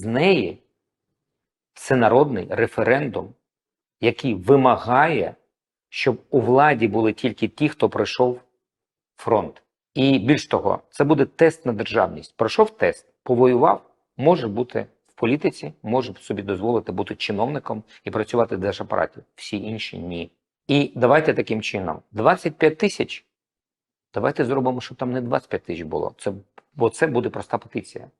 з неї всенародний референдум, який вимагає, щоб у владі були тільки ті, хто пройшов фронт. І більш того, це буде тест на державність. Пройшов тест, повоював, може бути в політиці, може собі дозволити бути чиновником і працювати в держапараті. Всі інші ні. І давайте таким чином: 25 тисяч. Давайте зробимо, щоб там не 25 тисяч було. Це, бо це буде проста петиція.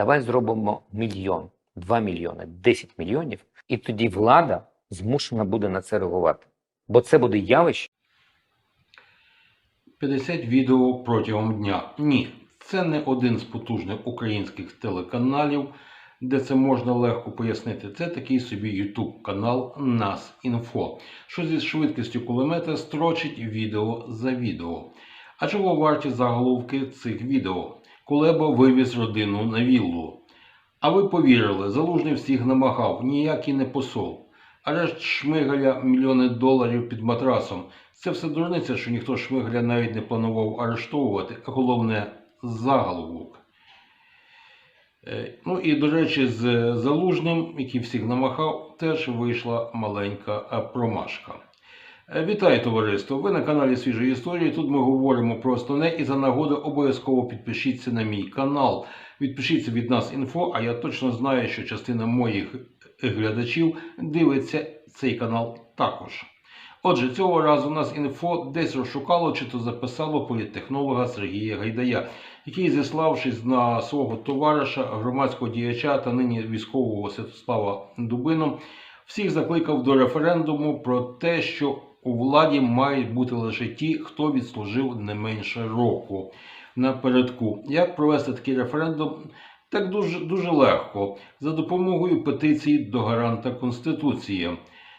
Давай зробимо мільйон, 2 мільйони, 10 мільйонів, і тоді влада змушена буде на це реагувати. Бо це буде явище. 50 відео протягом дня. Ні, це не один з потужних українських телеканалів, де це можна легко пояснити. Це такий собі YouTube канал Нас Інфо, що зі швидкістю кулемета строчить відео за відео. А чого варті заголовки цих відео? Кулеба вивіз родину на віллу. А ви повірили, залужний всіх намагав, ніякий не посол. Арешт Шмигаля мільйони доларів під матрасом. Це все дурниця, що ніхто Шмигаля навіть не планував арештовувати, а головне заголовок. Е, Ну і, до речі, з Залужним, який всіх намахав, теж вийшла маленька е, промашка. Е, Вітаю, товариство! Ви на каналі Свіжої Історії. Тут ми говоримо про основне і за нагоди обов'язково підпишіться на мій канал. Відпишіться від нас інфо, а я точно знаю, що частина моїх глядачів дивиться цей канал також. Отже, цього разу у нас інфо десь розшукало чи то записало політтехнолога Сергія Гайдая, який, зіславшись на свого товариша, громадського діяча та нині військового Святослава Дубину, всіх закликав до референдуму про те, що у владі мають бути лише ті, хто відслужив не менше року напередку. Як провести такий референдум? Так дуже, дуже легко за допомогою петиції до гаранта Конституції.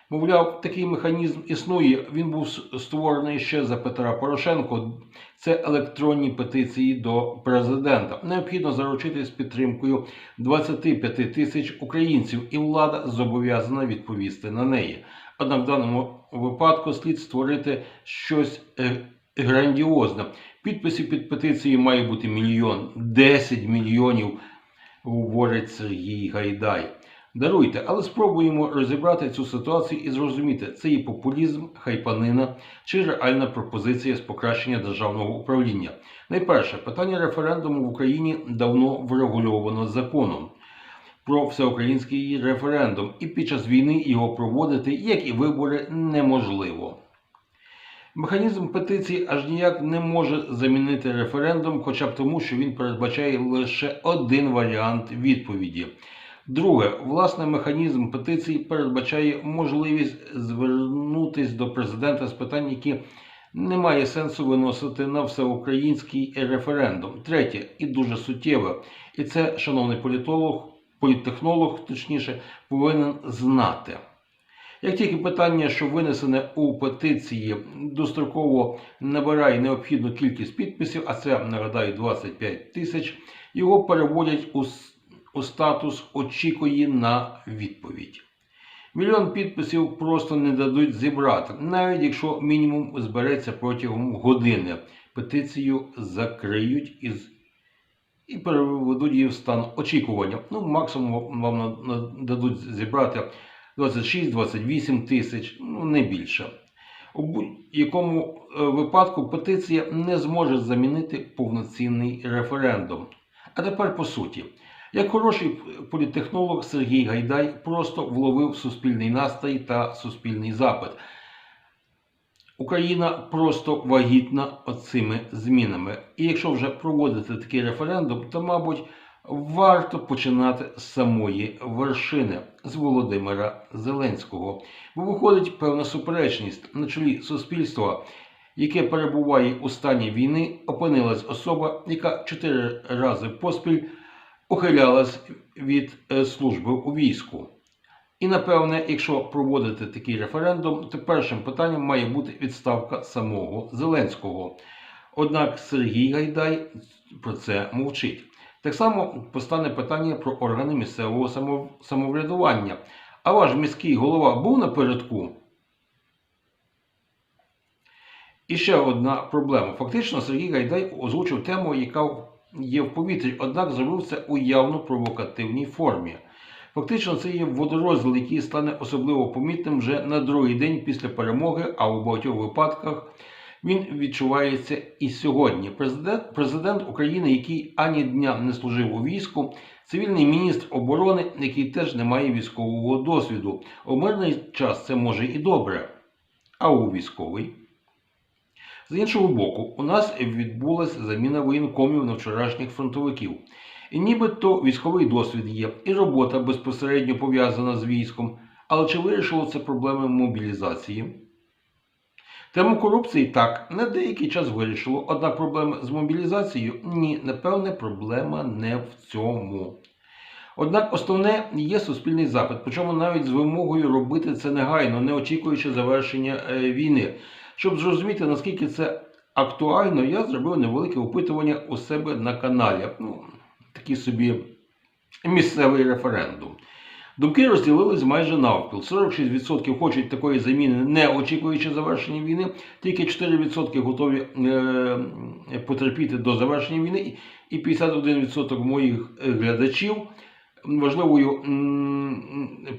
Мовляв, такий механізм існує. Він був створений ще за Петра Порошенко. Це електронні петиції до президента. Необхідно заручитись підтримкою 25 тисяч українців, і влада зобов'язана відповісти на неї. Однак в даному випадку слід створити щось е, грандіозне. Підписів під петицією має бути мільйон, 10 мільйонів, говорить Сергій Гайдай. Даруйте, але спробуємо розібрати цю ситуацію і зрозуміти, це є популізм, хайпанина чи реальна пропозиція з покращення державного управління. Найперше, питання референдуму в Україні давно врегульовано законом про всеукраїнський референдум, і під час війни його проводити, як і вибори, неможливо. Механізм петиції аж ніяк не може замінити референдум, хоча б тому, що він передбачає лише один варіант відповіді. Друге, власне, механізм петиції передбачає можливість звернутися до президента з питань, які немає сенсу виносити на всеукраїнський референдум. Третє, і дуже суттєве, і це, шановний політолог, політтехнолог, точніше, повинен знати. Як тільки питання, що винесене у петиції, достроково набирає необхідну кількість підписів, а це нагадаю 25 тисяч, його переводять у, у статус очікує на відповідь. Мільйон підписів просто не дадуть зібрати, навіть якщо мінімум збереться протягом години. Петицію закриють із і переведуть її в стан очікування. Ну, максимум вам дадуть зібрати 26-28 тисяч, ну не більше. У будь-якому випадку петиція не зможе замінити повноцінний референдум. А тепер по суті. Як хороший політтехнолог Сергій Гайдай просто вловив суспільний настрій та суспільний запит. Україна просто вагітна оцими змінами. І якщо вже проводити такий референдум, то, мабуть, варто починати з самої вершини з Володимира Зеленського. Бо виходить певна суперечність на чолі суспільства, яке перебуває у стані війни, опинилась особа, яка чотири рази поспіль ухилялась від е, служби у війську. І напевне, якщо проводити такий референдум, то першим питанням має бути відставка самого Зеленського. Однак Сергій Гайдай про це мовчить. Так само постане питання про органи місцевого самоврядування. А ваш міський голова був напередку? І ще одна проблема. Фактично, Сергій Гайдай озвучив тему, яка є в повітрі, однак зробив це у явно провокативній формі. Фактично, це є водорозділ, який стане особливо помітним вже на другий день після перемоги, а у багатьох випадках він відчувається і сьогодні. Президент, президент України, який ані дня не служив у війську, цивільний міністр оборони, який теж не має військового досвіду. У мирний час це може і добре, а у військовий. З іншого боку, у нас відбулася заміна воєнкомів на вчорашніх фронтовиків. І нібито військовий досвід є, і робота безпосередньо пов'язана з військом. Але чи вирішило це проблеми мобілізації? Тему корупції так, на деякий час вирішило, однак проблеми з мобілізацією ні, напевне, проблема не в цьому. Однак основне є суспільний запит, причому навіть з вимогою робити це негайно, не очікуючи завершення е, війни. Щоб зрозуміти, наскільки це актуально, я зробив невелике опитування у себе на каналі. Ну, такий собі місцевий референдум. Думки розділились майже навпіл. 46% хочуть такої заміни, не очікуючи завершення війни, тільки 4% готові е, потерпіти до завершення війни, і 51% моїх глядачів важливою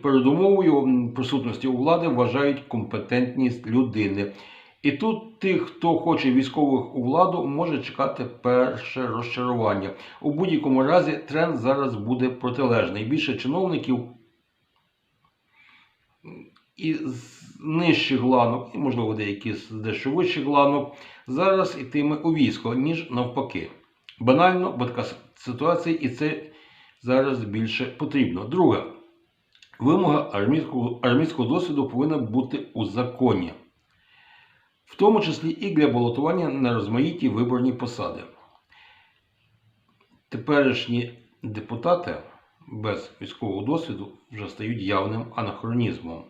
передумовою присутності у влади вважають компетентність людини. І тут тих, хто хоче військових у владу, може чекати перше розчарування. У будь-якому разі тренд зараз буде протилежний. Більше чиновників і з нижчих ланок, і, можливо, деякі з дещо вищих ланок, зараз йтиме у військо, ніж навпаки. Банально, бо така ситуація, і це зараз більше потрібно. Друге, вимога армійського, армійського досвіду повинна бути у законі, в тому числі і для балотування на розмаїті виборні посади. Теперішні депутати без військового досвіду вже стають явним анахронізмом.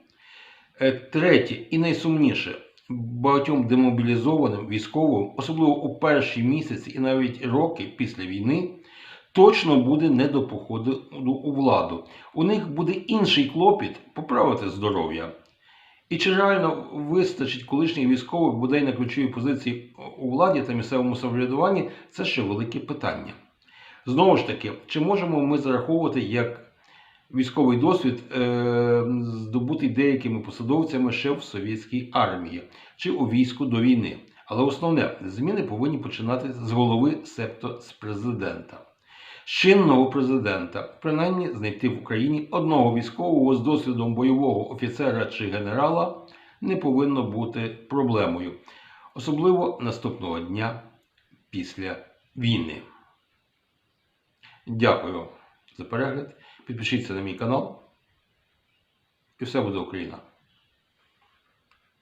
Е, Третє і найсумніше, багатьом демобілізованим військовим, особливо у перші місяці і навіть роки після війни, точно буде не до походу у владу. У них буде інший клопіт поправити здоров'я. І чи реально вистачить колишніх військових бодай на ключові позиції у владі та місцевому самоврядуванні, це ще велике питання. Знову ж таки, чи можемо ми зараховувати як військовий досвід, е, здобутий деякими посадовцями ще в совєтській армії чи у війську до війни? Але основне, зміни повинні починати з голови, себто з президента. Чинного президента, принаймні знайти в Україні одного військового з досвідом бойового офіцера чи генерала не повинно бути проблемою, особливо наступного дня після війни. Дякую за перегляд. Підпишіться на мій канал. І все буде Україна!